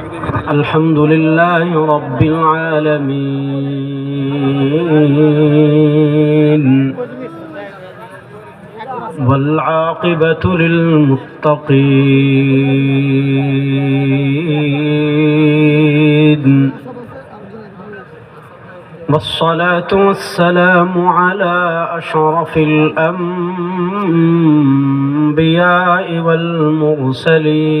الحمد لله رب العالمين والعاقبة للمتقين والصلاة والسلام على أشرف الأنبياء والمرسلين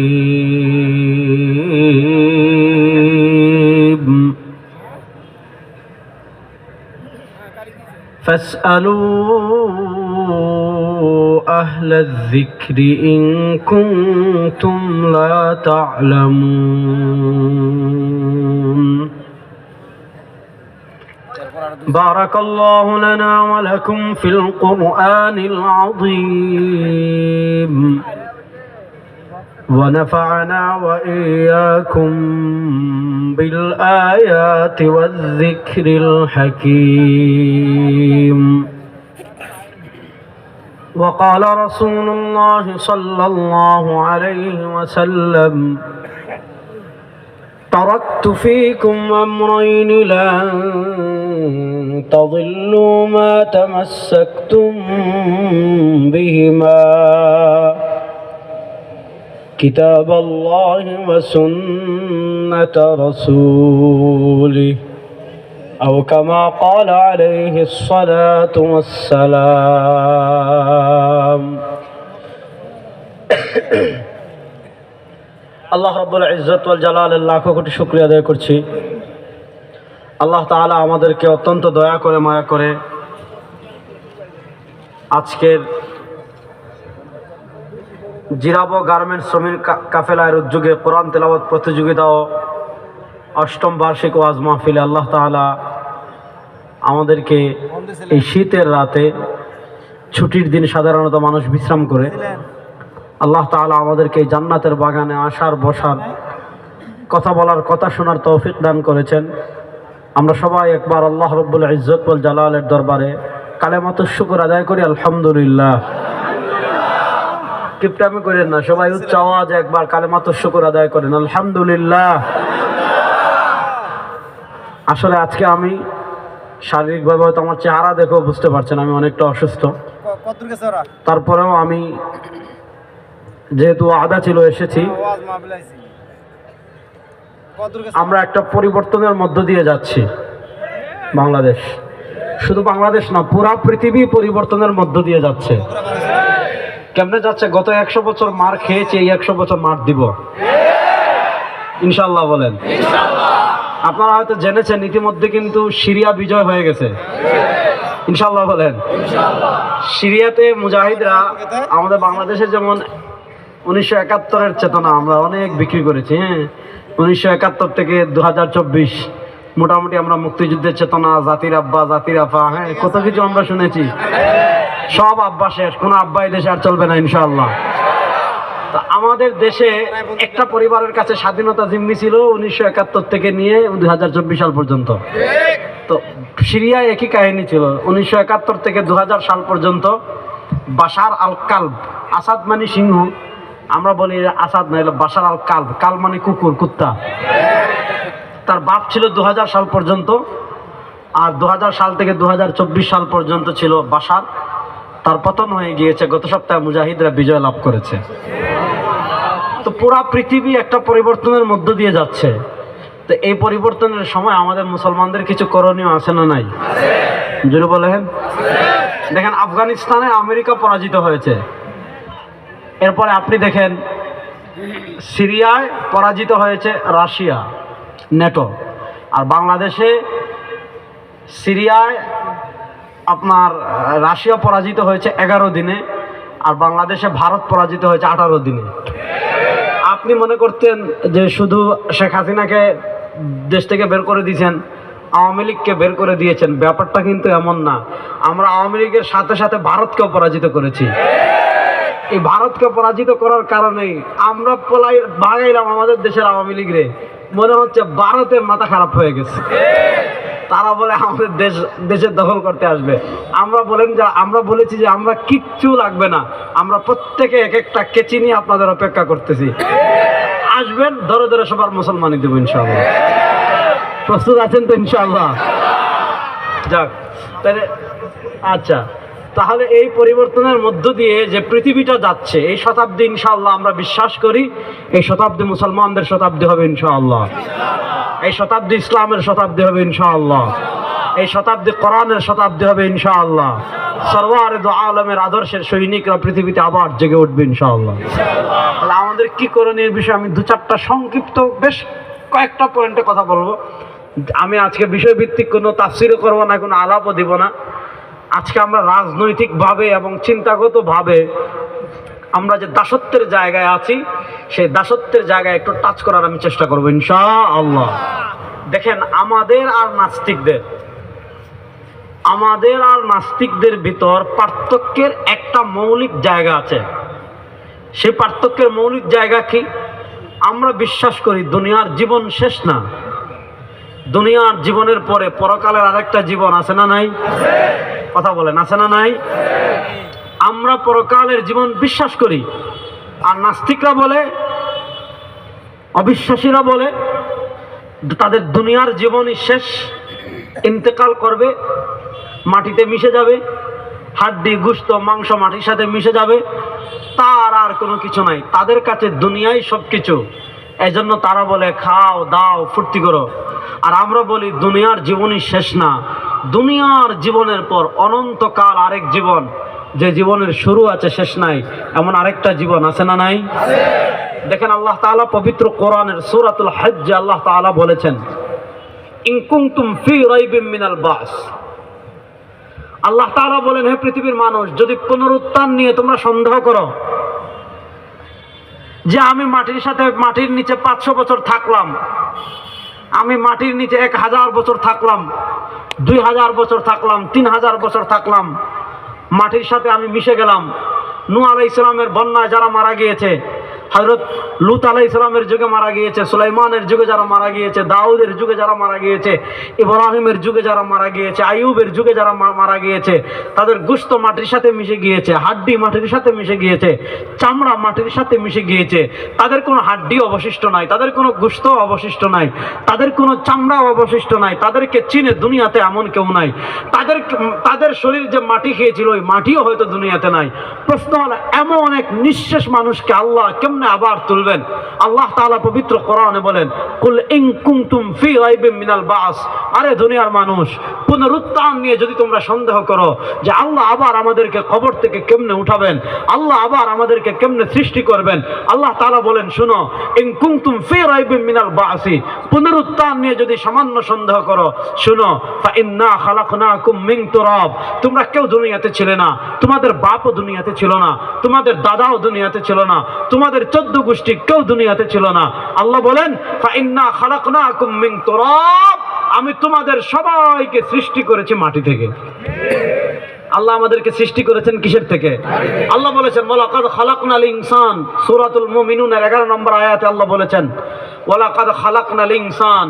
فاسألوا أهل الذكر إن كنتم لا تعلمون. بارك الله لنا ولكم في القرآن العظيم. ونفعنا وإياكم بالآيات والذكر الحكيم. وقال رسول الله صلى الله عليه وسلم تركت فيكم أمرين لن تضلوا ما تمسكتم بهما كتاب الله وسنة رسوله. أو كما قال عليه الصلاة والسلام আল্লাহ রব্বুল ইজ্জত ওয়াল জালালের লাখো কোটি শুক্রিয়া আদায় করছি আল্লাহ তাআলা আমাদেরকে অত্যন্ত দয়া করে মায়া করে আজকের জিরাবো গার্মেন্টস শ্রমিক কা- কাফেলার উদ্যোগে কোরআন তেলাওয়াত প্রতিযোগিতা ও অষ্টম বার্ষিক ওয়াজ মাহফিলে আল্লাহ তাআলা আমাদেরকে এই শীতের রাতে ছুটির দিন সাধারণত মানুষ বিশ্রাম করে। আল্লাহ তাআলা আমাদেরকে জান্নাতের বাগানে আসার, বসার কথা বলার, কথা শোনার তৌফিক দান করেছেন। আমরা সবাই একবার আল্লাহ রব্বুল ইজ্জত বল জালালের দরবারে কালেমাত শুকুর আদায় করি, আলহামদুলিল্লাহ। কিপটামি করেন না, সবাই উচ্চ আওয়াজে একবার কালেমাত শুকুর আদায় করেন, আলহামদুলিল্লাহ। আসলে আজকে আমি শারীরিকভাবে হয়তো আমার চেহারা দেখেও বুঝতে পারছেন আমি অনেকটা অসুস্থ। তারপরেও আমি যেহেতু আদা ছিল এসেছি। গেছে? আমরা একটা পরিবর্তনের মধ্য দিয়ে যাচ্ছি বাংলাদেশ। শুধু বাংলাদেশ না পুরা পৃথিবী পরিবর্তনের মধ্য দিয়ে যাচ্ছে। কেমনে যাচ্ছে? গত একশো বছর মার খেয়েছে এই একশো বছর মার দিব। ইনশাল্লাহ বলেন। আপনারা হয়তো জেনেছেন, ইতিমধ্যে কিন্তু সিরিয়া বিজয় হয়ে গেছে। ইনশাল্লাহ বলেন। সিরিয়াতে মুজাহিদরা আমাদের বাংলাদেশে যেমন উনিশশো একাত্তরের চেতনা আমরা অনেক বিক্রি করেছি হ্যাঁ? উনিশশো একাত্তর থেকে দু হাজার চব্বিশ মোটামুটি আমরা মুক্তিযুদ্ধের চেতনা, জাতির আব্বা, জাতির আফা হ্যাঁ? কত কিছু আমরা শুনেছি। সব আব্বা শেষ, কোনো আব্বা দেশে আর চলবে না, ইনশাআল্লাহ। তা আমাদের দেশে একটা পরিবারের কাছে স্বাধীনতা জিম্মি ছিল উনিশশো একাত্তর থেকে নিয়ে দুই হাজার চব্বিশ সাল পর্যন্ত। তো সিরিয়ায় একই কাহিনী ছিল। উনিশশো একাত্তর থেকে দু হাজার সাল পর্যন্ত বাসার আল কালব আসাদ মানে সিংহ। আমরা বলি আসাদ না এলো বাশার আল কালব কাল মানে কুকুর, কুত্তা। তার বাপ ছিল দু হাজার সাল পর্যন্ত আর দু হাজার সাল থেকে দু হাজার চব্বিশ সাল পর্যন্ত ছিল বাসার তার পতন হয়ে গিয়েছে, গত সপ্তাহে মুজাহিদরা বিজয় লাভ করেছে। তো পুরা পৃথিবী একটা পরিবর্তনের মধ্য দিয়ে যাচ্ছে। তো এই পরিবর্তনের সময় আমাদের মুসলমানদের কিছু করণীয় আছে না নাই? জুড়ে বলেন। দেখেন, আফগানিস্তানে আমেরিকা পরাজিত হয়েছে। এরপরে আপনি দেখেন, সিরিয়ায় পরাজিত হয়েছে রাশিয়া, নেটো। আর বাংলাদেশে সিরিয়ায় আপনার, রাশিয়া পরাজিত হয়েছে এগারো দিনে। আর বাংলাদেশে ভারত পরাজিত হয়েছে আঠারো দিনে। আপনি মনে করতেন যে শুধু শেখ হাসিনাকে দেশ থেকে বের করে দিয়েছেন, আওয়ামী লীগকে বের করে দিয়েছেন, ব্যাপারটা কিন্তু এমন না। আমরা আওয়ামী লীগের সাথে সাথে ভারতকেও পরাজিত করেছি। এই ভারতকে পরাজিত করার কারণেই আমরা পলাই ভাগাইলাম আমাদের দেশের আওয়ামী লীগরে। মনে হচ্ছে ভারতের মাথা খারাপ হয়ে গেছে। তারা বলে আমাদের দেশ দেশের দখল করতে আসবে। আমরা বলেন যে, আমরা বলেছি যে আমরা কিচ্ছু লাগবে না। আমরা প্রত্যেকে এক একটা কেচি নিয়ে আপনাদের অপেক্ষা করতেছি। আসবেন, ধরে ধরে সবার মুসলমানই দেবো ইনশাআল্লাহ। প্রস্তুত আছেন তো ইনশাআল্লাহ? যাক, তাহলে আচ্ছা তাহলে এই পরিবর্তনের মধ্য দিয়ে যে পৃথিবীটা যাচ্ছে, এই শতাব্দী ইনশাআল্লাহ আমরা বিশ্বাস করি, এই শতাব্দী মুসলমানদের শতাব্দী হবে ইনশাআল্লাহ। এই শতাব্দী ইসলামের শতাব্দী হবে ইনশাআল্লাহ। এই শতাব্দী কোরআনের শতাব্দী হবে ইনশাআল্লাহ। দো আলমের আদর্শের সৈনিকরা পৃথিবীতে আবার জেগে উঠবে ইনশাআল্লাহ। তাহলে আমাদের কি করণীয় বিষয়ে আমি দু চারটা সংক্ষিপ্ত বেশ কয়েকটা পয়েন্টে কথা বলব। আমি আজকে বিষয়ভিত্তিক কোনো তাফসিরও করব না, কোনো আলাপও দিব না। আজকে আমরা রাজনৈতিকভাবে এবং চিন্তাগতভাবে আমরা যে দাসত্বের জায়গায় আছি, সেই দাসত্বের জায়গায় একটু টাচ করার আমি চেষ্টা করব ইনশা আল্লাহ দেখেন, আমাদের আর নাস্তিকদের, আমাদের আর নাস্তিকদের ভিতর পার্থক্যের একটা মৌলিক জায়গা আছে। সেই পার্থক্যের মৌলিক জায়গা কি? আমরা বিশ্বাস করি দুনিয়ার জীবন শেষ না। দুনিয়ার জীবনের পরে পরকালের আরেকটা জীবন আছে না নাই? কথা বলেন, আছে না নাই? আমরা পরকালের জীবন বিশ্বাস করি। আর নাস্তিকরা বলে, অবিশ্বাসীরা বলে, তাদের দুনিয়ার জীবনই শেষ, ইন্তেকাল করবে, মাটিতে মিশে যাবে, হাড্ডি, গুস্ত, মাংস মাটির সাথে মিশে যাবে, তার আর কোনো কিছু নাই। তাদের কাছে দুনিয়াই সব কিছু এজন্য তারা বলে, খাও, দাও, ফুর্তি করো। আর আমরা বলি, দুনিয়ার জীবনই শেষ না। দুনিয়ার জীবনের পর অনন্তকাল আরেক জীবন। যে জীবনের শুরু আছে, শেষ নাই, এমন আরেকটা জীবন আছে না নাই? দেখেন আল্লাহ তাআলা পবিত্র কোরআনের সূরাতুল হজ্জ আল্লাহ তাআলা বলেছেন, ইন ফি রাইবিম মিনাল বাস। আল্লাহ তাআলা বলেন, হে পৃথিবীর মানুষ, যদি পুনরুত্থান নিয়ে তোমরা সন্দেহ করো যে আমি মাটির সাথে, মাটির নিচে পাঁচশো বছর থাকলাম, আমি মাটির নিচে এক হাজার বছর থাকলাম, দুই হাজার বছর থাকলাম, তিন হাজার বছর থাকলাম মাটির সাথে আমি মিশে গেলাম। নু আলাই ইসলামের বন্যায় যারা মারা গিয়েছে হজরত লুত আলাই ইসলামের যুগে মারা গিয়েছে, সুলাইমানের যুগে যারা মারা গিয়েছে, দাউদের যুগে যারা মারা গিয়েছে, ইব্রাহিমের যুগে যারা মারা গিয়েছে, আইয়ুবের যুগে যারা মারা গিয়েছে, তাদের গুস্ত মাটির সাথে মিশে গিয়েছে, হাড্ডি মাটির সাথে মিশে গিয়েছে, চামড়া মাটির সাথে মিশে গিয়েছে। তাদের কোনো হাড্ডি অবশিষ্ট নাই, তাদের কোনো গুস্ত অবশিষ্ট নাই, তাদের কোনো চামড়া অবশিষ্ট নাই, তাদেরকে চিনে দুনিয়াতে এমন কেউ নাই। তাদের তাদের শরীর যে মাটি খেয়েছিল, ওই মাটিও হয়তো দুনিয়াতে নাই। প্রশ্ন হলো, এমন এক নিঃশেষ মানুষকে আল্লাহ কেমনে আবার তুলবেন। আল্লাহ তাআলা পবিত্র কোরআনে বলেন, কুল ইন কুনতুম ফি রাইবিম মিনাল বাস। আরে দুনিয়ার মানুষ, পুনরুত্থান নিয়ে যদি তোমরা সন্দেহ করো যে আল্লাহ আবার আমাদেরকে কবর থেকে কেমনে উঠাবেন, আল্লাহ আবার আমাদেরকে কেমনে সৃষ্টি করবেন, আল্লাহ তাআলা বলেন, শুনো, ইন কুনতুম ফি রাইবিম মিনাল বাসি। পুনরুত্থান নিয়ে যদি সামান্য সন্দেহ করো, শুনো, ফা ইন্না খালাকনাকুম মিন তুরাব। তোমরা কেউ দুনিয়াতে ছিলে না, তোমাদের বাপও দুনিয়াতে ছিল না, তোমাদের দাদাও দুনিয়াতে ছিল না, তোমাদের চোদ্দ গোষ্ঠী কেউ দুনিয়াতে ছিল না। আল্লাহ বলেন আমি তোমাদের সবাইকে সৃষ্টি করেছি মাটি থেকে। আল্লাহ আমাদেরকে সৃষ্টি করেছেন কিসের থেকে? আল্লাহ বলেছেন, ওয়ালাকাদ খালাকনাল ইনসান। সূরাতুল মুমিনুনের 11 নম্বর আয়াতে আল্লাহ বলেছেন, ওয়ালাকাদ খালাকনাল ইনসান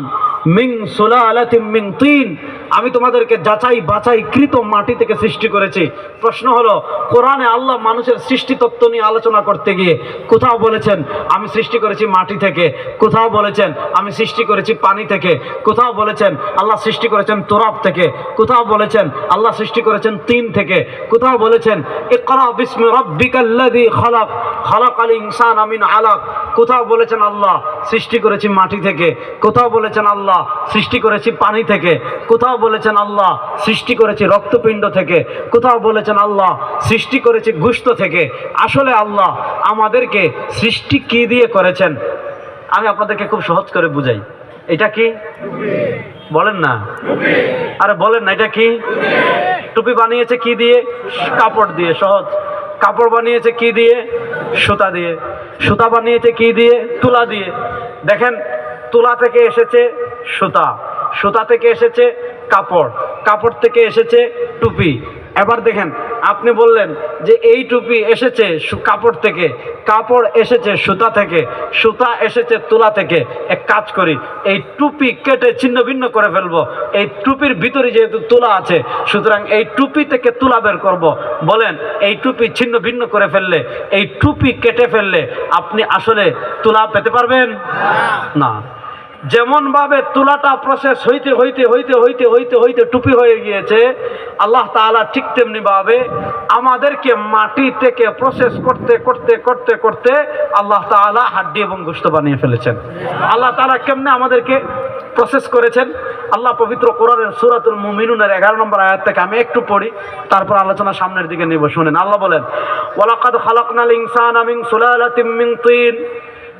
মিন সুলালাতিন মিন তিন। আমি তোমাদেরকে যাচাই বাছাই কৃত মাটি থেকে সৃষ্টি করেছি। প্রশ্ন হলো, কোরআনে আল্লাহ মানুষের সৃষ্টি তত্ত্ব নিয়ে আলোচনা করতে গিয়ে কোথাও বলেছেন, আমি সৃষ্টি করেছি মাটি থেকে কোথাও বলেছেন, আমি সৃষ্টি করেছি পানি থেকে কোথাও বলেছেন, আল্লাহ সৃষ্টি করেছেন তোরাব থেকে কোথাও বলেছেন, আল্লাহ সৃষ্টি করেছেন তিন থেকে কোথাও বলেছেন ইনসানা মিন আলাক কোথাও বলেছেন, আল্লাহ সৃষ্টি করেছি মাটি থেকে কোথাও বলেছেন, আল্লাহ সৃষ্টি করেছি পানি থেকে কোথাও বলেছেন আল্লাহ সৃষ্টি করেছি রক্তপিণ্ড থেকে, কোথাও বলেছেন আল্লাহ সৃষ্টি করেছি গুস্ত থেকে। আসলে আল্লাহ আমাদেরকে সৃষ্টি কি দিয়ে করেছেন? আমি আপনাদেরকে খুব সহজ করে বুঝাই। এটা কি? বলেন না। আরে বলেন না, এটা কি? টুপি বানিয়েছে কি দিয়ে? কাপড় দিয়ে, সহজ। কাপড় বানিয়েছে কি দিয়ে? সুতা দিয়ে। সুতা বানিয়েছে কি দিয়ে? তুলা দিয়ে। দেখেন, তুলা থেকে এসেছে সুতা। সুতা থেকে এসেছে কাপড় কাপড় থেকে এসেছে টুপি। এবার দেখেন আপনি বললেন যে এই টুপি এসেছে কাপড় থেকে কাপড় এসেছে সুতা থেকে সুতা এসেছে তুলা থেকে। এক কাজ করি এই টুপি কেটে ছিন্ন ভিন্ন করে ফেলব। এই টুপির ভিতরে যেহেতু তুলা আছে সুতরাং এই টুপি থেকে তুলা বের করব। বলেন এই টুপি ছিন্ন ভিন্ন করে ফেললে এই টুপি কেটে ফেললে আপনি আসলে তুলা পেতে পারবেন? না। যেমন ভাবে তুলাটা প্রসেস হইতে হইতে হইতে হইতে হইতে হইতে টুপি হয়ে গিয়েছে, আল্লাহ তাআলা ঠিক তেমনি ভাবে আমাদেরকে মাটি থেকে প্রসেস করতে করতে করতে করতে আল্লাহ তাআলা হাড্ডি এবং গুস্ত বানিয়ে ফেলেছেন। আল্লাহ তাআলা কেমনে আমাদেরকে প্রসেস করেছেন? আল্লাহ পবিত্র কোরআনের সুরাতুল মুমিনুনের এগারো নম্বর আয়াত থেকে আমি একটু পড়ি, তারপর আলোচনা সামনের দিকে নেব, শুনেন। আল্লাহ বলেন, ওয়ালাকাদ খালাকনাল ইনসানা মিন সুলালাতিন মিন তিন।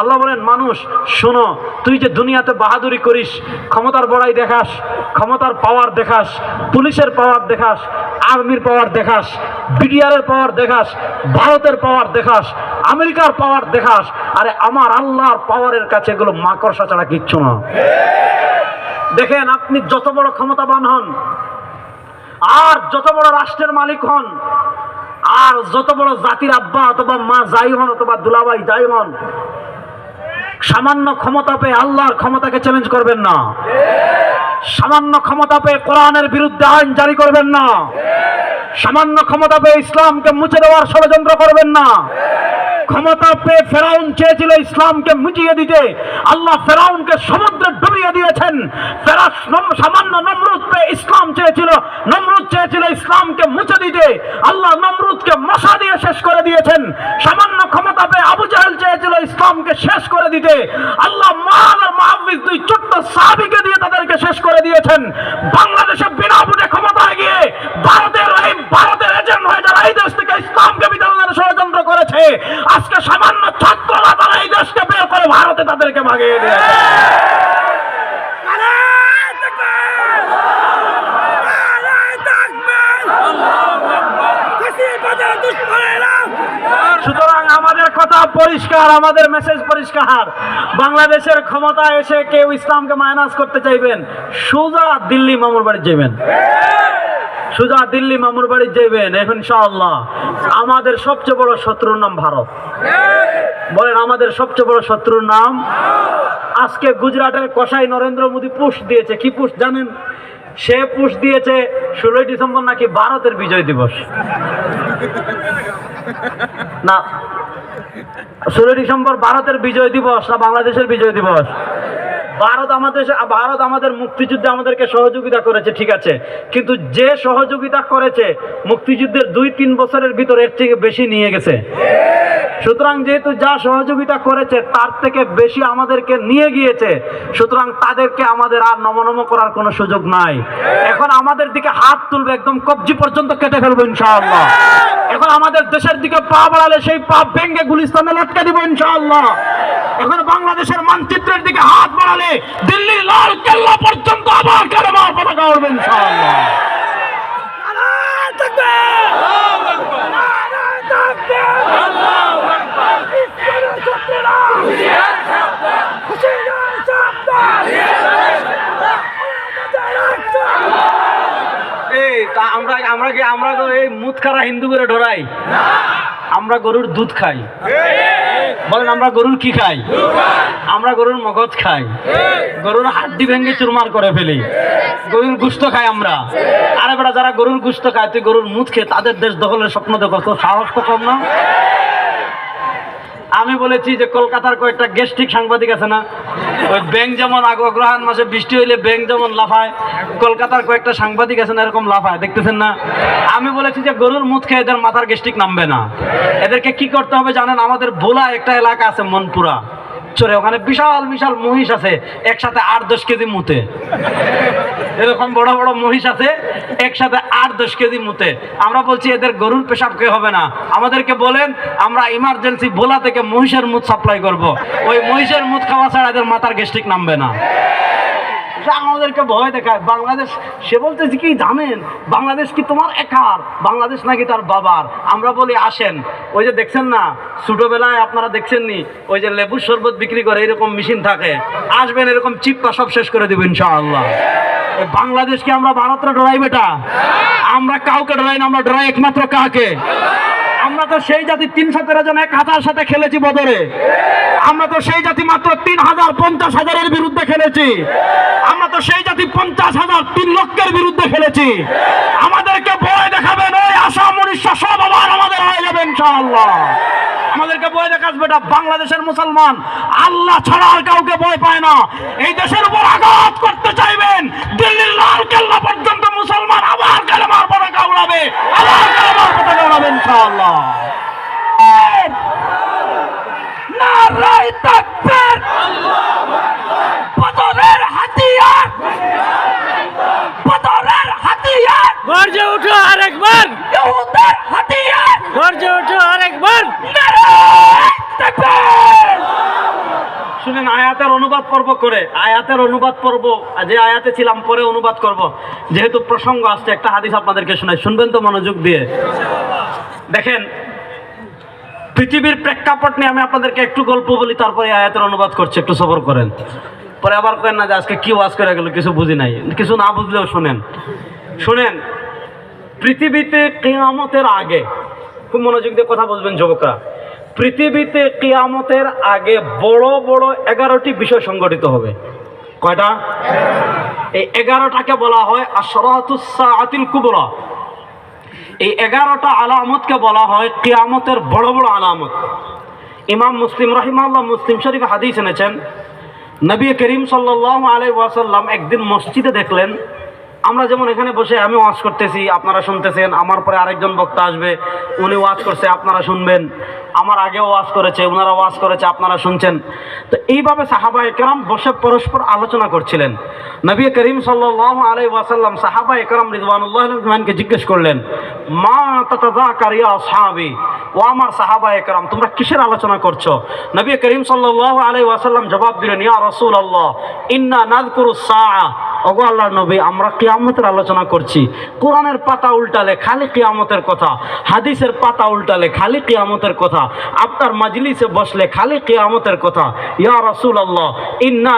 আল্লাহ বলেন, মানুষ, শোনো, তুই যে দুনিয়াতে বাহাদুরি করিস, ক্ষমতার বড়াই দেখাস, ক্ষমতার পাওয়ার দেখাস, পুলিশের পাওয়ার দেখাস আর্মির পাওয়ার দেখাস বিডিআরের পাওয়ার দেখাস, ভারতের পাওয়ার দেখাস, আমেরিকার পাওয়ার দেখাস, আরে আমার আল্লাহর পাওয়ারের কাছে এগুলো মাকড়সা ছাড়া কিচ্ছু না। দেখেন, আপনি যত বড় ক্ষমতাবান হন, আর যত বড় রাষ্ট্রের মালিক হন আর যত বড় জাতির আব্বা অথবা মা যাই হন অথবা দুলাবাই যাই হন, সামান্য ক্ষমতা পেয়ে আল্লাহর ক্ষমতাকে চ্যালেঞ্জ করবেন না। সামান্য ক্ষমতা পেয়ে কোরআনের বিরুদ্ধে আইন জারি করবেন না। সামান্য ক্ষমতা পেয়ে ইসলামকে মুছে দেওয়ার ষড়যন্ত্র করবেন না। ক্ষমতা পেয়ে ফেরাউন চেয়েছিল ইসলামকে মুচিয়ে দিতে। আল্লাহ ফেরাউনকে সমুদ্রে ডুবিয়ে দিয়েছেন। সামান্য নমরুদ পেয়ে ইসলাম চেয়েছিল। নমরুদ চেয়েছিল ইসলামকে মুছে দিতে। আল্লাহ নমরুদকে মশা দিয়ে শেষ করে দিয়েছেন। সামান্য ক্ষমতা পেয়ে আবু জাহেল চেয়েছিল ইসলামকে শেষ করে দিতে। আল্লাহ মাল আর দুই ছোট্ট সাহাবিকে দিয়ে তাদেরকে শেষ করে দিয়েছেন। বাংলাদেশে বিনা ভোটে ক্ষমতায় তাদেরকে সুতরাং আমাদের কথা পরিষ্কার, আমাদের মেসেজ পরিষ্কার। বাংলাদেশের ক্ষমতা এসে কেউ ইসলামকে মাইনাস করতে চাইবেন, সোজা দিল্লি মামুর বাড়ি যাবেন সোজা দিল্লি মামুর বাড়ি যাবেন এখন ইনশাআল্লাহ। আমাদের সবচেয়ে বড় শত্রুর নাম ভারত। বলেন, আমাদের সবচেয়ে বড় শত্রুর নাম? আজকে গুজরাটের কসাই নরেন্দ্র মোদী পুশ দিয়েছে। কি পুশ জানেন? সে পুশ দিয়েছে ষোলোই ডিসেম্বর নাকি ভারতের বিজয় দিবস। না, ষোলোই ডিসেম্বর ভারতের বিজয় দিবস না বাংলাদেশের বিজয় দিবস? ভারত আমাদের ভারত আমাদের মুক্তিযুদ্ধে আমাদেরকে সহযোগিতা করেছে, ঠিক আছে। কিন্তু যে সহযোগিতা করেছে, মুক্তিযুদ্ধের দুই তিন বছরের ভিতরে এর থেকে বেশি নিয়ে গেছে। সুতরাং যেহেতু যা সহযোগিতা করেছে, তার থেকে বেশি আমাদেরকে নিয়ে গিয়েছে, সুতরাং তাদেরকে আমাদের আর নমনম করার কোনো সুযোগ নাই। এখন আমাদের দিকে হাত তুলবে একদম কবজি পর্যন্ত কেটে ফেলব ইনশাআল্লাহ। এখন আমাদের দেশের দিকে পা বাড়ালে সেই পা ভেঙ্গে গুলিস্তানে লটকে দিব ইনশাআল্লাহ। এখন বাংলাদেশের মানচিত্রের দিকে হাত বাড়ালে দিল্লি লাল কেল্লা পর্যন্ত আবার কালেমার পতাকা উঠবে ইনশাআল্লাহ। এই কি আমরা এই মুদ খারা হিন্দু করে ঢোরাই। আমরা গরুর দুধ খাই। বলেন, আমরা গরুর কি খাই? আমরা গরুর মগজ খাই। গরুর হাড্ডি ভেঙে চুরমার করে ফেলি। গরুর গুস্ত খাই আমরা। আরে বেটা, যারা গরুর গুস্ত খায়, তুই গরুর মুদ খেয়ে তাদের দেশ দখলের স্বপ্ন দেখো সাহস তো কম না? আমি বলেছি যে কলকাতার কয়েকটা গেস্টিক সাংবাদিক আছে না, ওই ব্যাংক যেমন অগ্রহায়ণ মাসে বৃষ্টি হইলে ব্যাংক যেমন লাফায়, কলকাতার কয়েকটা সাংবাদিক আছে না এরকম লাফায়, দেখতেছেন না? আমি বলেছি যে গরুর মুখ খেয়ে এদের মাথার গেস্টিক নামবে না। এদেরকে কি করতে হবে জানেন? আমাদের ভোলা একটা এলাকা আছে মনপুরা। চরে, ওখানে বিশাল বিশাল মহিষ আছে, একসাথে আট, দশ কেজি মুতে। এরকম বড় বড় মহিষ আছে, একসাথে আট, দশ কেজি মুতে। আমরা বলছি, এদের গরুর পেশাব কে হবে না? আমাদেরকে বলেন, আমরা ইমার্জেন্সি ভোলা থেকে মহিষের মুদ সাপ্লাই করব। ওই মহিষের মুদ খাওয়া ছাড়া এদের মাথার গেস্টিক নামবে না। আমাদেরকে ভয় দেখায়। বাংলাদেশ, সে বলতেছে কি, জানেন, বাংলাদেশ কি তোমার একার? বাংলাদেশ নাকি তার বাবার? আমরা বলি, আসেন। ওই যে দেখছেন না, ছোটবেলায় আপনারা দেখছেন নি ওই যে লেবুর শরবত বিক্রি করে এরকম মেশিন থাকে। আসবেন, এরকম চিপ্পা সব শেষ করে দেবেন ইনশাআল্লাহ। বাংলাদেশকে আমরা ভারতরা ডরাই বেটা? আমরা কাউকে ডরাই না, আমরা ডরাই একমাত্র কাকে? আমরা তো সেই জাতি তিনশো তেরো জন এক হাজার সাথে খেলেছি বদরে। আমরা তো সেই জাতি মাত্র তিন হাজার পঞ্চাশ হাজারের বিরুদ্ধে খেলেছি। আমরা তো সেই জাতি পঞ্চাশ হাজার তিন লক্ষের বিরুদ্ধে খেলেছি। আমাদেরকে ভয় দেখাবেন, ওই আসাম উড়িষ্যা সব আবার আমাদের হয়ে যাবে ইনশাআল্লাহ। আমাদেরকে ভয় দেখাস বেটা, বাংলাদেশের মুসলমান আল্লাহ ছাড়া আর কাউকে ভয় পায় না। এই দেশের উপর আঘাত করতে চাইবেন, দিল্লির লাল কেল্লা পর্যন্ত মুসলমান আবার কালেমার পতাকা উড়াবে আবার কালেমার পতাকা উড়াবে ইনশাআল্লাহ। নারায় তাকবীর। বদরের হাতিয়ার। বদরের হাতিয়ার। গর্জে উঠো আরেকবার। ইহুদের হাতিয়ার। গর্জে উঠো আরেকবার। নারায় তাকবীর। শুনেন আয়াতের অনুবাদ পর্ব করে, আয়াতের অনুবাদ পর্ব, যে আয়াতে ছিলাম, পরে অনুবাদ করব। যেহেতু প্রসঙ্গ আসছে, একটা হাদিস আপনাদেরকে শোনাই। শুনবেন তো মনোযোগ দিয়ে। দেখেন, পৃথিবীর প্রেক্ষাপট নিয়ে আমি আপনাদেরকে একটু গল্প বলি, তারপরে আয়াতের অনুবাদ করছি, একটু সবর করেন। পরে আবার কেন না যে আজকে কি ওয়াজ করে গেল, কিছু বুঝি নাই। কিছু না বুঝলেও শোনেন। শোনেন, পৃথিবীতে কেয়ামতের আগে, খুব মনোযোগ দিয়ে কথা বলবেন যুবকরা। পৃথিবীতে কিয়ামতের আগে বড় বড় এগারোটি বিষয় সংগঠিত হবে। কয়টা? এই এগারোটাকে বলা হয় আসরাতুসা আতিল কুবরা। এই এগারোটা আলামতকে বলা হয় কিয়ামতের বড় বড় আলামত। ইমাম মুসলিম রহিমাল্লাহ মুসলিম শরীফ হাদিস এনেছেন, নবী করিম সাল্লাহ আলাই ওয়াসাল্লাম একদিন মসজিদে দেখলেন আমরা যেমন এখানে বসে আমি ওয়াজ করতেছি, আপনারা শুনতেছেন, আমার পরে আরেকজন বক্তা আসবে, উনি ওয়াজ করছে, আপনারা শুনবেন। আমার আগেও ওয়াজ করেছে ওনারা ওয়াজ করেছে, আপনারা শুনছেন। তো এইভাবে সাহাবা একরাম বসে পরস্পর আলোচনা করছিলেন। নবী করিম সাল্লাহ আলাই ওয়াসাল্লাম সাহাবা একরাম রিজওয়ানুল্লাহ জিজ্ঞেস করলেন, মা সাহাবি ও আমার সাহাবা একরাম তোমরা কিসের আলোচনা করছ? নবী করিম সাল্লাহ আলাই ওয়াসাল্লাম জবাব দিলেন, ইয়া রসুল আল্লাহ ইন্না নাদকুরু সাআ ওগো আল্লাহর নবী, আমরা কিয়ামতের আলোচনা করছি। কোরআনের পাতা উল্টালে খালি কিয়ামতের কথা, হাদিসের পাতা উল্টালে খালি কিয়ামতের কথা, আপনার মাজলিসে বসলে খালি কিয়ামতের কথা। ইয়া রাসূল আল্লাহ ইন্না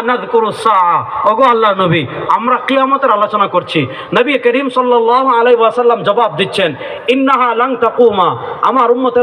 সাআ। ওগো আল্লাহর নবী, আমরা কিয়ামতের আলোচনা করছি। নবী করিম সাল্লাল্লাহু আলাইহি ওয়াসাল্লাম জবাব দিচ্ছেন, ইন্নাহা লাং তাকুমা। আমার উম্মতের